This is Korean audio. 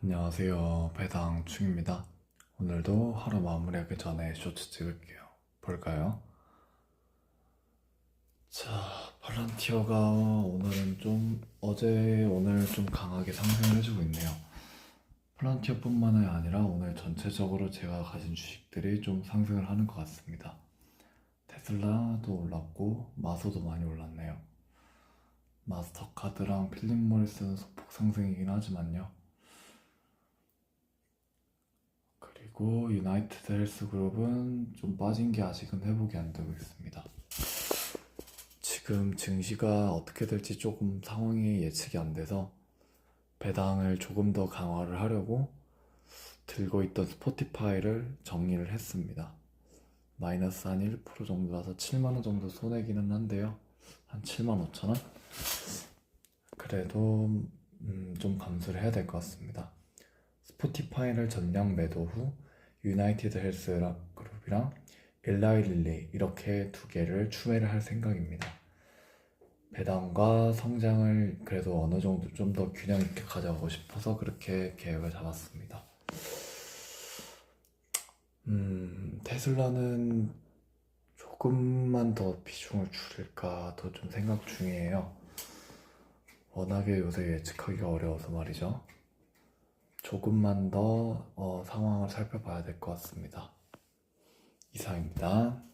안녕하세요. 배당 충입니다. 오늘도 하루 마무리하기 전에 쇼츠 찍을게요. 볼까요? 자, 팔란티어가 오늘은 좀 어제 오늘 좀 강하게 상승을 해주고 있네요. 팔란티어뿐만이 아니라 오늘 전체적으로 제가 가진 주식들이 좀 상승을 하는 것 같습니다. 테슬라도 올랐고 마소도 많이 올랐네요. 마스터카드랑 필립 모리스는 소폭 상승이긴 하지만요. 그리고 유나이티드 헬스 그룹은 좀 빠진 게 아직은 회복이 안 되고 있습니다. 지금 증시가 어떻게 될지 조금 상황이 예측이 안 돼서 배당을 조금 더 강화를 하려고 들고 있던 스포티파이를 정리를 했습니다. 마이너스 한 1% 정도라서 7만원 정도 손해기는 한데요. 한 7만 5천원? 그래도 음, 좀 감수를 해야 될 것 같습니다. 스포티파이를 전량 매도 후 유나이티드 헬스 그룹이랑 일라이 릴레이 이렇게 두 개를 추매를 할 생각입니다. 배당과 성장을 그래도 어느 정도 좀 더 균형 있게 가져가고 싶어서 그렇게 계획을 잡았습니다. 음, 테슬라는 조금만 더 비중을 줄일까도 좀 생각 중이에요. 워낙에 요새 예측하기가 어려워서 말이죠. 조금만 더 어, 상황을 살펴봐야 될 것 같습니다. 이상입니다.